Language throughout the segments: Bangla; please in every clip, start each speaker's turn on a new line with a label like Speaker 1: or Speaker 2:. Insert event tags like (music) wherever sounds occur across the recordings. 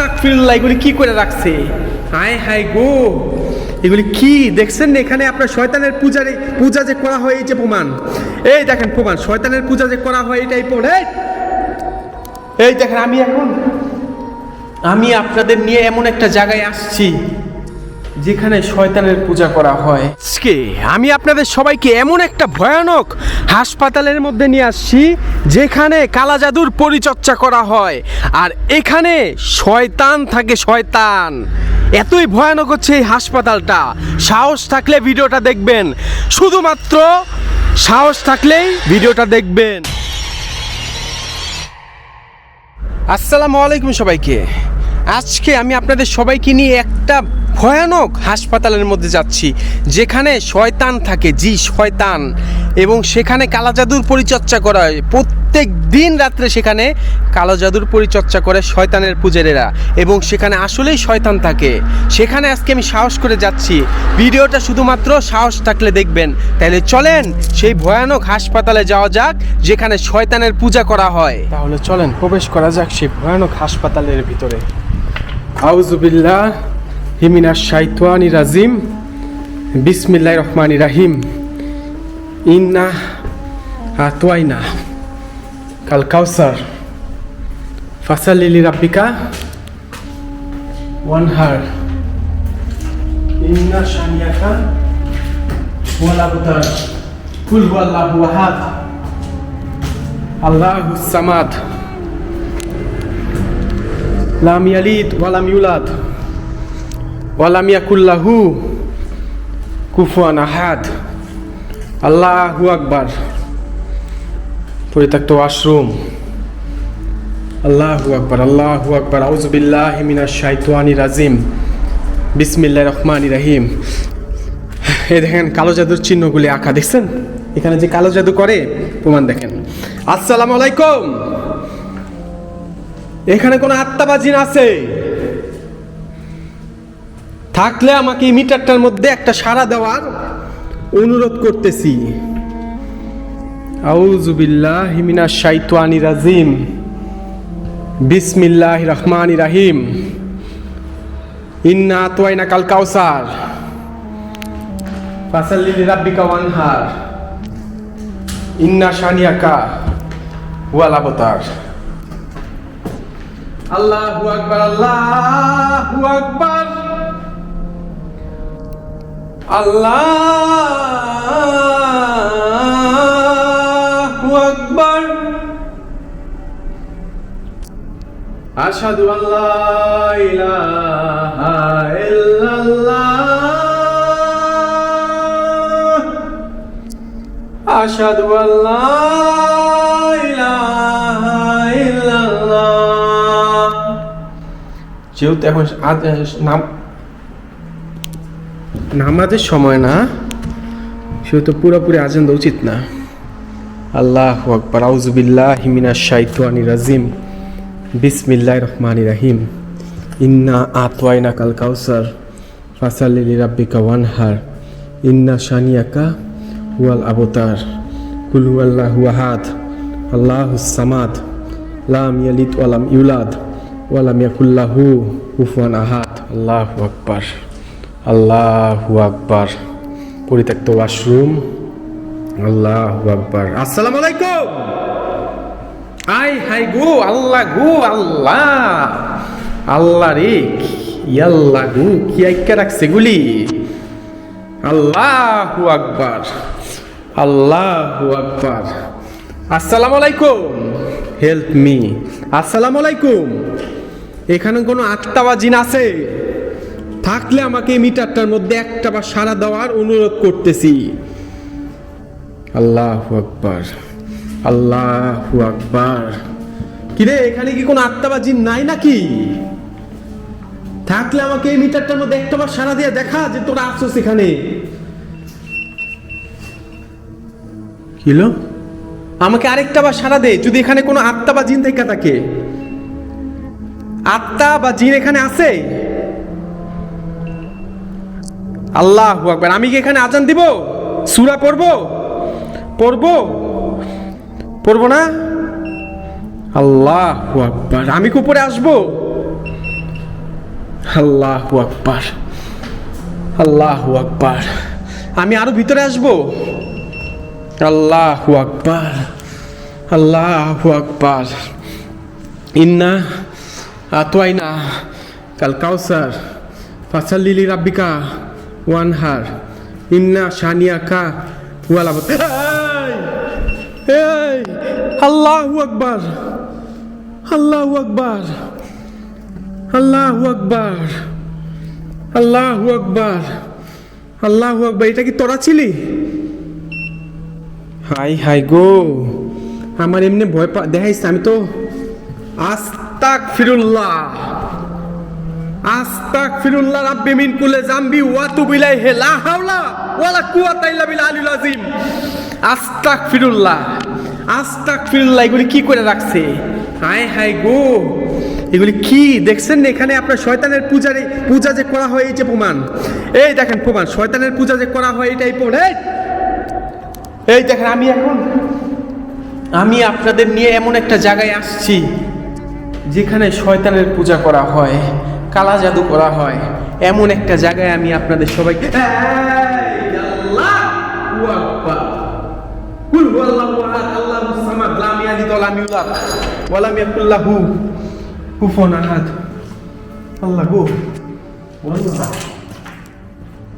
Speaker 1: আস্তাগফিরুল্লাহ এগুলি কি করে রাখছে? হায় হায় গো। এগুলি কি? দেখছেন এখানে আপনার শয়তানের পূজারে পূজা যে করা হয়, এই যে প্রমাণ। এই দেখেন প্রমাণ, শয়তানের পূজা যে করা হয় এটাই এই! এই দেখেন, আমি এখন আমি আপনাদের নিয়ে এমন একটা জায়গায় আসছি। যেখানে শয়তানের পূজা করা হয়। আজকে আমি আপনাদের সবাইকে এমন একটা ভয়ানক হাসপাতালের মধ্যে নিয়ে আসছি, যেখানে কালা জাদুর পরিচর্যা করা হয়। আর এখানে শয়তান থাকে শয়তান। এতই ভয়ানক হচ্ছে এই হাসপাতালটা। সাহস থাকলে ভিডিওটা দেখবেন। শুধুমাত্র সাহস থাকলেই ভিডিওটা দেখবেন। আসসালামু আলাইকুম সবাইকে। আজকে আমি আপনাদের সবাইকে নিয়ে একটা ভয়ানক হাসপাতালের মধ্যে যাচ্ছি, যেখানে শয়তান থাকে, জি শয়তান। এবং সেখানে কালা জাদুর পরিচর্যা করা হয়। প্রত্যেক দিন রাত্রে সেখানে কালো জাদুর পরিচর্যা করে শয়তানের পূজারীরা। এবং সেখানে আসলেই শয়তান থাকে। সেখানে আজকে আমি সাহস করে যাচ্ছি। ভিডিওটা শুধুমাত্র সাহস থাকলে দেখবেন। তাহলে চলেন সেই ভয়ানক হাসপাতালে যাওয়া যাক, যেখানে শয়তানের পূজা করা হয়। তাহলে চলেন, প্রবেশ করা যাক সেই ভয়ানক হাসপাতালের ভিতরে। আউজুবিল্লাহ হিমিনা শাইতানি রাজিম বিসমিল্লাহ রহমানি রাহিম ইন্না আতওয়াইনা কাল কাউসার ফাসালিলি রাব্বিকা ওয়ানহার ইন্না শানিয়াকা ওয়াল আবতার কুল হুয়াল্লাহু আহাদ আল্লাহুস সামাদ লাম ইয়ালিদ ওয়ালাম ইউলাদ ওয়ালাম ইয়াকুল্লাহু কুফুয়ান আহাদ। আল্লাহু আকবার। পরিত্যক্ত ওয়াশরুম। আল্লাহু আকবার আল্লাহু আকবার। আউজুবিল্লাহ মিনাশ শাইতানি রাজিম। বিসমিল্লাহ রহমানি রাহিম। এই দেখেন কালো জাদুর চিহ্নগুলি আঁকা, দেখছেন? এখানে যে কালো জাদু করে, প্রমাণ দেখেন। আসসালামু আলাইকুম। এখানে কোনো আত্মাবাজিন আছে। থাকলে আমাকে এই মিটারটার মধ্যে একটা সাড়া দেওয়ার অনুরোধ করতেছি। আউজুবিল্লাহ হিমিনা শাইতানি রাজিম। বিসমিল্লাহ রহমানি রাহিম। ইন্না আতওয়াইনা কাল কাউসার। ফাসাল্লি লিরাব্বিকা ওয়ানহার। ইন্না শানিয়াকা ওয়াল আবতার। আল্লাহু আকবার আল্লাহু আকবার। আল্লাহু আকবার। আশহাদু আল্লা ইলাহা ইল্লাল্লাহ। আশহাদু আল্লা ইলাহা ইল্লাল্লাহ। যেহেতু এখন নাম নামাজের সময় না সেহেতু পুরোপুরি আজান দেওয়া উচিত না। আল্লাহ আকবর আউজুবিল্লাহ হিমিনা শাইতানি রাজিম। বিসমিল্লাহ রহমানি রাহিম। ইন্না আতওয়াইনা কাল কাউসার, ফাসাল্লি রাব্বিকা ওয়ানহার। ইন্না শানিয়াকা হুয়াল আবতার। কুল আল্লাহ আহাদ আল্লাহুস সামাদ। লাম ইয়ালিদ ওয়ালাম ইউলাদ ওয়ালাম ইয়াকুল্লাহু কুফুয়ান আহাদ। আল্লাহ আকবার। আল্লাহু আকবার। পরিত্যক্ত ওয়াশরুম আল্লাহু আকবার। আসসালামু আলাইকুম। আই, হাই গো, আল্লাহ গো, আল্লাহ। আল্লাহ রে ইয়াল্লাহ গো, কি আইকা রাখছে গুলি? আল্লাহু আকবার। আল্লাহু আকবার। আসসালামু আলাইকুম। হেল্প মি আসসালামু আলাইকুম। এখানে কোনো আত্মাবাজিন আছে? থাকলে আমাকে মিটারটার মধ্যে একটা বা সারা দেওয়ার অনুরোধ করতেছি। আল্লাহু আকবার আল্লাহু আকবার। কিরে, এখানে কি কোনো আত্মাবাজিন নাই নাকি? থাকলে আমাকে এই মিটারটার মধ্যে একটা বার সারা দিয়ে দেখা যে তোরা আসছিস এখানে। কিলো আমাকে আরেকটা বার সারা দে, যদি এখানে কোনো আত্মা বা জিন থেকে থাকে। আত্মা বা জিন এখানে আছে? আল্লাহ আকবার। আমি কি এখানে আজান দিব? সুরা পড়ব? পড়ব? পড়ব না? আল্লাহ আকবার। আমি কি উপরে আসব? আল্লাহু আকবার। আল্লাহু আকবার। আমি আরও ভিতরে আসব? আল্লাহু আকবার। আল্লাহু আকবার। ইন্না আতওয়াইনা কাল কাউসার। ফাসাল্লিলি রাব্বিকা। ওয়ানহার ইন্না শানিয়াকা ওয়ালা এই আল্লাহু আকবার! আল্লাহু আকবার! আল্লাহু আকবার! আল্লাহু আকবার! আল্লাহু আকবার! এটা কি তোরা ছিলি? হাই হাই গো! আমার এমনি ভয় পা দেখাইছে, আমি তো আস্তাক ফিরুল্লাহ আস্তাক ফিরুল্লাহ রাব্বি মিন কুলে জামবি ওয়া তুবিলাই হে লা হাওলা ওয়ালা কুওয়াতা ইল্লা বিল আলিল আযীম। আস্তাক ফিরুল্লাহ আস্তাক ফিরুল্লাহ এগুলি কি করে রাখছে? হাই হাই গো, এগুলি কি? দেখছেন এখানে আপনার শয়তানের পূজার পূজা যে করা হয়, এই যে প্রমাণ। এই দেখেন প্রমাণ, শয়তানের পূজা যে করা হয় এটাই এই এই দেখেন, আমি এখন আমি আপনাদের নিয়ে এমন একটা জায়গায় আসছি, যেখানে শয়তানের পূজা করা হয়। কালা জাদু করা হয়। এমন একটা জায়গায় আমি আপনাদের সবাইকে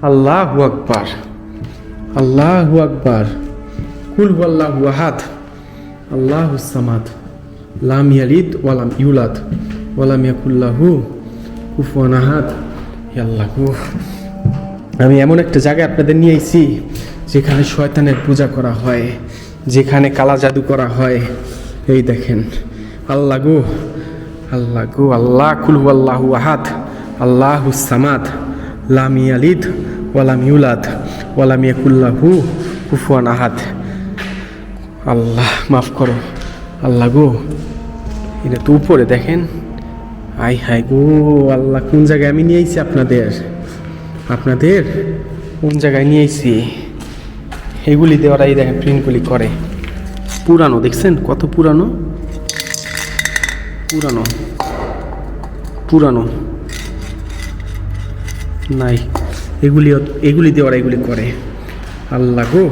Speaker 1: আল্লাহু আকবার। আল্লাহ আল্লাহু আকবার। কুল হুয়াল্লাহু আহাদ আল্লাহুস সামাদ লাম ইয়ালিদ ওয়া লাম ইউলাদ ওয়া লাম আহাদ হে আল্লাহ আমি এমন একটা জায়গায় আপনাদের নিয়ে আইছি, যেখানে শয়তানের পূজা করা হয়, যেখানে কালা জাদু করা হয়। এই দেখেন আল্লাহ গো আল্লাহ গো আল্লাহ কুলহু আল্লাহু আহাদ, আল্লাহু সামাদ, লাম ইয়ালিদ ওয়ালাম ইউলাদ ওয়ালাম ইয়াকুল্লাহু কুফুয়ান আহাদ। আল্লাহ, মাফ করো। আল্লাহ গো, এটা তো উপরে দেখেন। আই হাই গো, আল্লাহ, কোন জায়গায় আমি নিয়ে আইছি আপনাদের? আপনাদের? কোন জায়গায় নিয়ে আইছি? এগুলি দেওয়ারা এই দেখেন প্রিন্টগুলি করে। পুরানো, দেখছেন? কত পুরানো? পুরানো। পুরানো। নাই, এগুলি এগুলি দেওয়ারা এগুলি করে। আল্লাহ গো।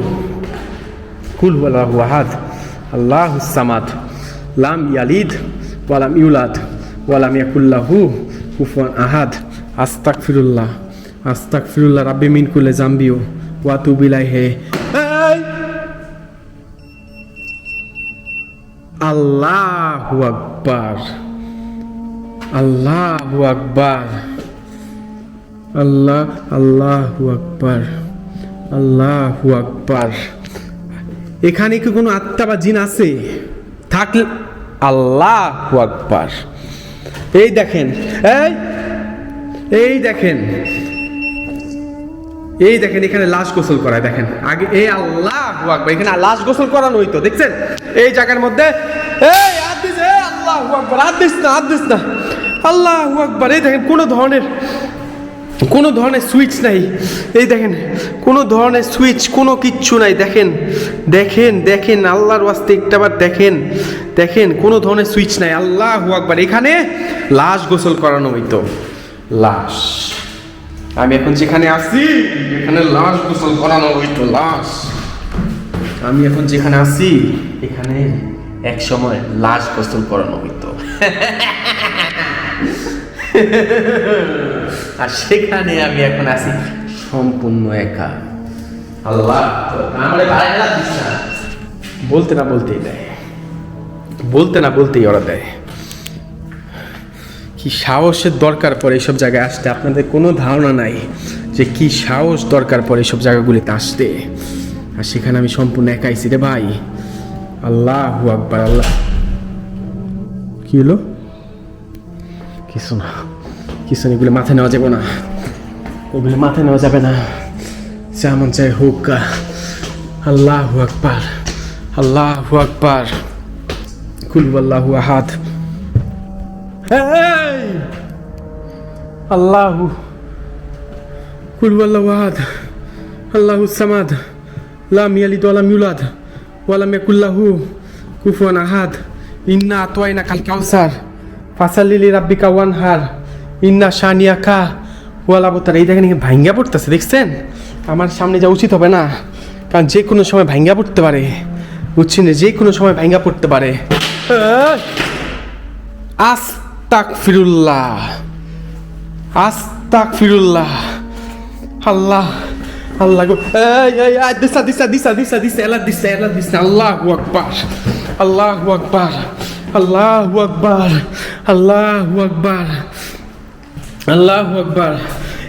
Speaker 1: কুল আল্লাহু আল্লাহ সামাদ। লাম ইয়ালিদ ওয়ালাম ইউলাদ। ওয়ালাম ইয়াকুল্লাহু কুফুয়ান আহাদ। আস্তাক ফিরুল্লাহ আস্তাক ফিরুল্লাহ রাব্বি মিন কুলে জাম্বিও ওয়া হে আল্লাহু আকবার আল্লাহু আকবার, আল্লাহ, আল্লাহু আকবার আল্লাহু আকবার। এখানে কি কোনো আত্মা বা জিন আছে? থাকলে আল্লাহু আকবার। এই দেখেন, এই এই দেখেন এই দেখেন এখানে লাশ গোসল করায়, দেখেন। আগে এই আল্লাহ আকবার, এখানে লাশ গোসল করানো হইতো, দেখছেন? এই জায়গার মধ্যে, এই আদিস দিস এই আল্লাহ আকবার আদিস দিস না আদিস দিস না। আল্লাহ আকবার, এই দেখেন কোনো ধরনের কোনো ধরনের সুইচ নাই। এই দেখেন, কোনো ধরনের সুইচ কোনো কিচ্ছু নাই। দেখেন দেখেন দেখেন, আল্লাহর ওয়াস্তে একটাবার দেখেন দেখেন, কোনো ধরনের সুইচ নাই। আল্লাহ আকবার। এখানে লাশ গোসল করানো হইতো। লাশ। আমি এখন যেখানে আছি, এখানে লাশ গোসল করানো হইতো, লাশ। আমি এখন যেখানে আছি, এখানে এক সময় লাশ গোসল করানো হইতো। (laughs) আর সেখানে আমি এখন আছি। সম্পূর্ণ একা। আল্লাহ আমারে বাড়ায় দিস না। বলতে না বলতেই দেয়। বলতে না বলতেই ওরা দেয়। কি সাহসের দরকার পড়ে এইসব জায়গায় আসতে? আপনাদের কোনো ধারণা নাই যে কি সাহস দরকার পড়ে এইসব জায়গাগুলিতে আসতে। আর সেখানে আমি সম্পূর্ণ একাইছি রে ভাই। আল্লাহ আকবার আল্লাহ। কি হলো? কিছু না। কিছু এগুলো মাথায় নেওয়া যাবে না। এগুলো মাথায় নেওয়া যাবে না। যেমন চাই হোক আল্লাহ আকবার আল্লাহ আকবার। আল্লাহু আহাদ। আল্লাহু কুল আল্লাহু আহাদ। আল্লাহু সামাদ। লাম ইয়ালিদ ওয়া লাম ইউলাদ। ওয়া লাম ইয়াকুল লাহু কুফুয়ান আহাদ। ইন্না আতওয়াইনা কাল কাউসার। ফাসাল্লি লিরাব্বিকা ওয়ানহার। ইন্না সানিয়া কা ওয়ালা বোতার এই দেখেন ভাঙ্গা পড়তেছে, দেখছেন? আমার সামনে যা উচিত হবে না, কারণ যে কোনো সময় ভাঙ্গা পড়তে পারে। বুঝছেন যে কোনো সময় ভাঙ্গা পড়তে পারে। আস্তাক ফিরুল্লাহ আস্তাক ফিরুল্লাহ আল্লাহ আল্লাহ গো দিসা দিসা দিসা দিসা দিসা এলা দিসা এলা দিসা, আল্লাহু আকবার আল্লাহু আকবার আল্লাহু আকবার আল্লাহু আকবার। আল্লাহু আকবার।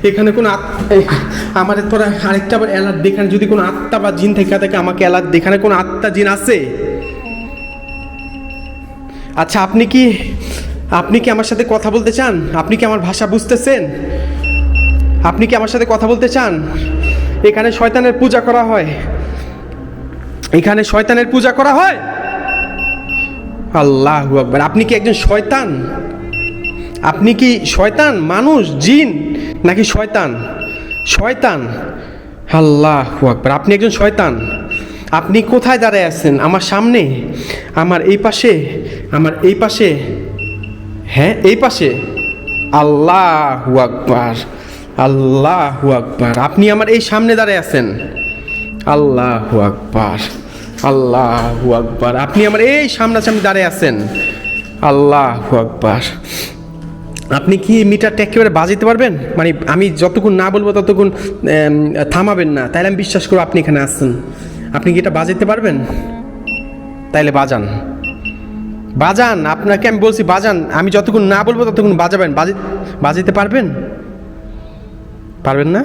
Speaker 1: এখানে কোন আমার তোরা আরেকটা আবার এলার দেখানে, যদি কোনো আত্মা বা জিন থেকে থাকে, আমাকে এলার দেখানে কোনো আত্মা জিন আছে? আচ্ছা আপনি কি আপনি কি আমার সাথে কথা বলতে চান? আপনি কি আমার ভাষা বুঝতেছেন? আপনি কি আমার সাথে কথা বলতে চান? এখানে শয়তানের পূজা করা হয়। এখানে শয়তানের পূজা করা হয়? আল্লাহ আকবার। আপনি কি একজন শয়তান? আপনি কি শয়তান? মানুষ? জিন? নাকি শয়তান? শয়তান। আল্লাহ আকবার। আপনি একজন শয়তান। আপনি কোথায় দাঁড়ায় আছেন? আমার সামনে? আমার এই পাশে? আমার এই পাশে? হ্যাঁ এই পাশে? আল্লাহ আকবার। আল্লাহ আকবার। আপনি আমার এই সামনে দাঁড়ায় আছেন? আল্লাহ আকবার। আল্লাহ আকবার। আপনি আমার এই সামনাসামনি দাঁড়ায় আছেন? আল্লাহ আকবার। আপনি কি মিটারটা একেবারে বাজাইতে পারবেন? মানে আমি যতক্ষণ না বলব ততক্ষণ থামাবেন না। তাইলে আমি বিশ্বাস করব আপনি এখানে আসছেন। আপনি কি এটা বাজাইতে পারবেন? তাইলে বাজান। বাজান, আপনাকে আমি বলছি বাজান। আমি যতক্ষণ না বলব ততক্ষণ বাজাবেন। বাজি, বাজাইতে পারবেন? পারবেন না? (laughs)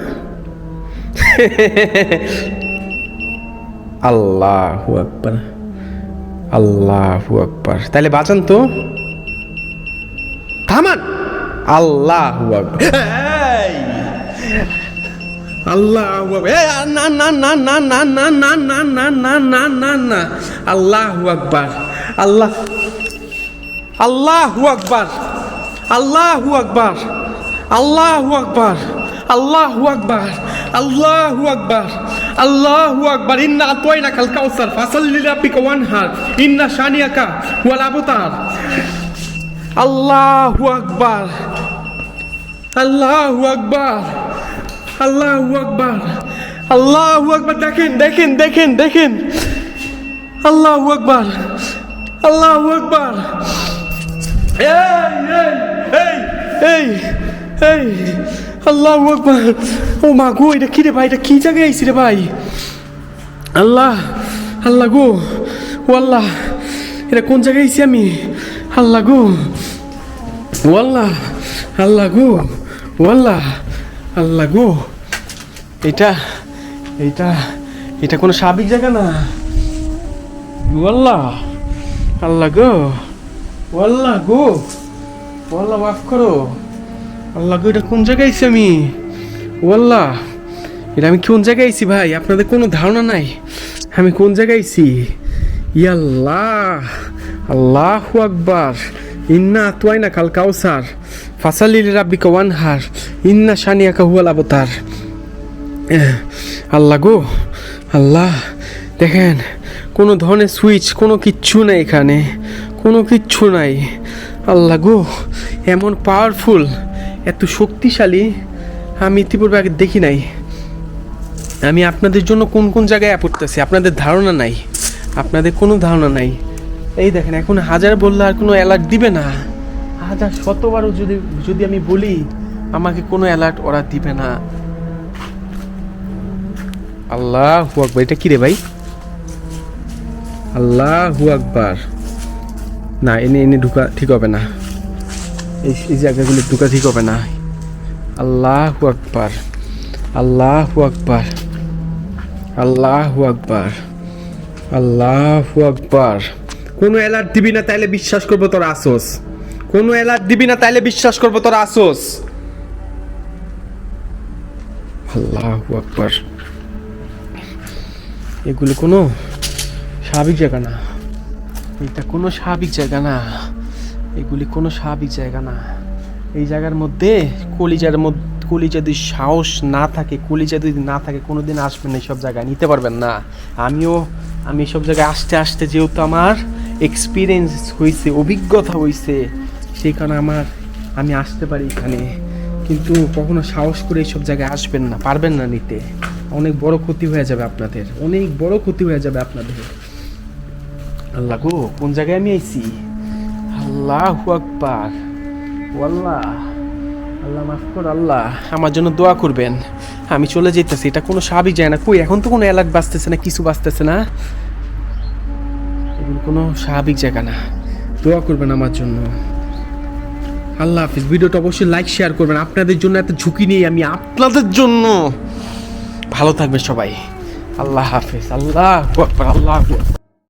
Speaker 1: আল্লাহ আকবার। আল্লাহ আকবার। তাহলে বাজান তো? থামান! আল্লাহু! আল্লাহু না না না না না না না না না না না না না আল্লাহু আল্লাহু আকবার আল্লাহু আকবার আল্লাহু আকবার আল্লাহু আকবার, দেখেন দেখেন দেখেন দেখেন, আল্লাহু আকবার আল্লাহু আকবার। এই এই এই আল্লাহু আকবার। ও মা গো, এটা কি রে ভাই? এটা কি জায়গায় আইছি রে ভাই? আল্লাহ আল্লাহ গো, ও আল্লাহ, এটা কোন জায়গায় আইছি আমি? আল্লাহ গো, ও আল্লাহ আল্লাহ গো। ও আল্লাহ গো। এটা এটা এটা কোনো স্বাভাবিক জায়গা না। ও আল্লাহ গো। ও গো। ও মাফ করো। আল্লাহ গো, এটা কোন জায়গায় আইছি আমি? ও এটা আমি কোন জায়গায় আইছি ভাই? আপনাদের কোনো ধারণা নাই? আমি কোন জায়গায় আইছি? ইয়াল্লাহ, আল্লাহ আকবার। ইন্না আতওয়াইনা কাল কাউসার। ফাসালিল রাব্বিকা ওয়ানহার, ইন্না শানিয়াকা হুয়াল আবতার। আল্লাহ গো, আল্লাহ, দেখেন, কোনো ধরনের সুইচ, কোনো কিচ্ছু নাই এখানে, কোনো কিচ্ছু নাই। আল্লাহ গো, এমন পাওয়ারফুল এত শক্তিশালী, আমি ইতিপূর্বে আগে দেখি নাই। আমি আপনাদের জন্য কোন কোন জায়গায় পড়তেছি, আপনাদের ধারণা নাই। আপনাদের কোনো ধারণা নাই। এই দেখেন, এখন হাজার বললে আর কোনো অ্যালার্ট দিবে না। হাজার শতবারও যদি যদি আমি বলি, আমাকে কোনো অ্যালার্ট ওরা দিবে না। আল্লাহ আকবার, এটা কি রে ভাই? আল্লাহ আকবার। না, এনে এনে ঢুকা ঠিক হবে না। এই এই জায়গাগুলো ঢুকা ঠিক হবে না। আল্লাহ আকবার আল্লাহ আকবার আল্লাহ আকবার আল্লাহ আকবার। কোনো অ্যালার্ট দিবি না, তাইলে বিশ্বাস করব তোর আসোস কোনো অ্যালার্ট দিবি না, তাইলে বিশ্বাস করব তোর আসোস। আল্লাহ আকবার। এগুলো কোনো স্বাভাবিক জায়গা না। এটা কোনো স্বাভাবিক জায়গা না। এগুলি কোনো স্বাভাবিক জায়গা না। এই জায়গার মধ্যে কলিজার মধ্যে কলিজা যদি সাহস না থাকে, কলিজা যদি না থাকে কোনো দিন আসবেন এইসব জায়গায়, নিতে পারবেন না। আমিও, আমি এসব জায়গায় আসতে আসতে যেহেতু আমার এক্সপিরিয়েন্স হয়েছে অভিজ্ঞতা হয়েছে সেই কারণে আমার, আমি আসতে পারি এখানে। কিন্তু কখনো সাহস করে এইসব জায়গায় আসবেন না, পারবেন না নিতে। অনেক বড় ক্ষতি হয়ে যাবে আপনাদের, অনেক বড় ক্ষতি হয়ে যাবে আপনাদের। আল্লাহ গো, কোন জায়গায় আমি আইছি? আল্লাহ আকবার। আল্লাহ আল্লাহ মাফ কর, আল্লাহ। আমার জন্য দোয়া করবেন। আমি চলে যেতেছি এটা কোনো স্বাভাবিক যায় না। কই, এখন তো কোনো অ্যালার্ট বাঁচতেছে না, কিছু বাঁচতেছে না? কোনো স্বাভাবিক জায়গা না। দোয়া করবেন আমার জন্য। আল্লাহ হাফিজ, ভিডিওটা অবশ্যই লাইক শেয়ার করবেন। আপনাদের জন্য এত ঝুঁকি নেই আমি আপনাদের জন্য। ভালো থাকবে সবাই। আল্লাহ হাফিজ, আল্লাহ আল্লাহ